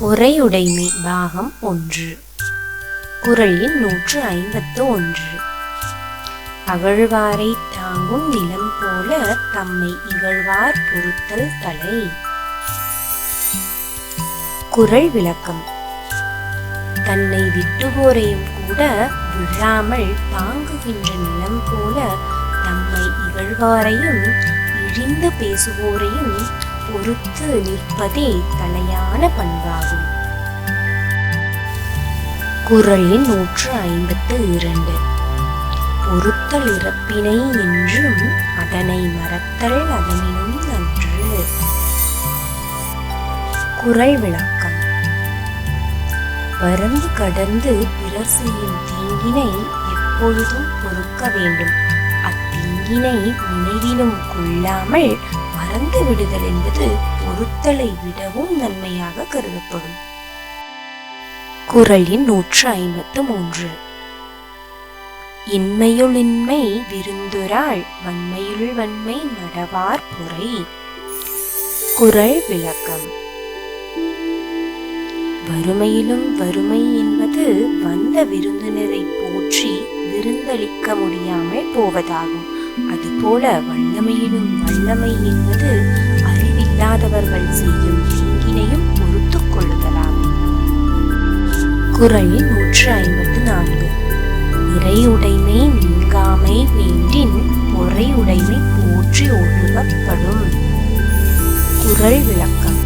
பொறையுடைமை பாகம் ஒன்று. குரல் எண் நூற்று ஐம்பத்து ஒன்று. அகழ்வாரை தாங்கும் நிலம் போல தம்மை இகழ்வார் பொறுத்தல் தலை. குரல் விளக்கம். தன்னை விட்டுவோரையும் கூட விழாமல் தாங்குகின்ற நிலம் போல தம்மை இகழ்வாரையும் இழிந்து பேசுவோரையும் பொறுத்து நிற்பதே தலையான பண்பாகும். குரல் எண் நூற்று ஐம்பத்து இரண்டு. பொறுத்தல் இறப்பினை என்றும் அதனை மறத்தல் அதனினும் நன்று. குரல் விளக்கம். வரம்பு கடந்து பிறர் செய்யும் தீங்கினை எப்பொழுதும் பொறுக்க வேண்டும். அத்தீங்கினை நினைவிலும் கொள்ளாமல் மறந்து விடுதல் என்பது பொறுத்தலை விடவும் நன்மையாக கருதப்படும். குரலின் நூற்று ஐம்பத்து மூன்று. இன்மையுளின்மை விருந்துராள் வன்மையுள் வன்மை நடவார் பொறை. குரல் விளக்கம். வறுமையிலும் வறுமை என்பது வந்த விருந்தினரை போற்றி விருந்தளிக்க முடியாமல் போவதாகும். அதுபோல வல்லமையிலும் வல்லமை என்பது அறிவில்லாதவர்கள் செய்யும் தீங்கினையும் பொறுத்து கொள்ளுதலாம் குரல் நூற்று ஐம்பத்து நான்கு. நிறையுடைமை நீங்காமை வேண்டின் பொறையுடைமை போற்றி ஒழுகப்படும். குரல் விளக்கம்.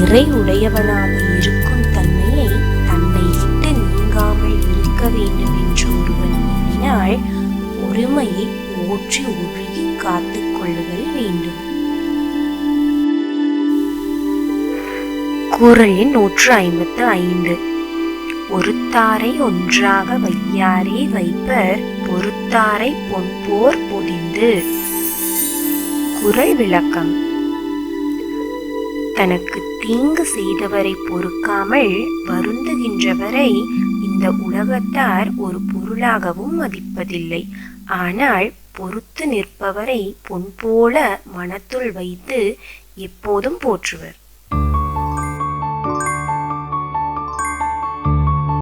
இறை உடையவனாக பெருமையை போற்றி ஒழுகி காத்துக் கொள்ளுதல் வேண்டும். குரல் எண் நூற்று ஐம்பத்து ஐந்து. ஒருத்தாரை ஒன்றாக வையாரே வைப்பர் பொறுத்தாரை பொன்போர் பொதிந்து. குரல் விளக்கம். தனக்கு தீங்கு செய்தவரை பொறுக்காமல் வருந்துகின்றவரை இந்த உலகத்தார் ஒரு பொருளாகவும் மதிப்பதில்லை. ஆனால் பொறுத்து நிற்பவரை பொன் போல மனத்துள் வைத்து எப்போதும் போற்றுவர்.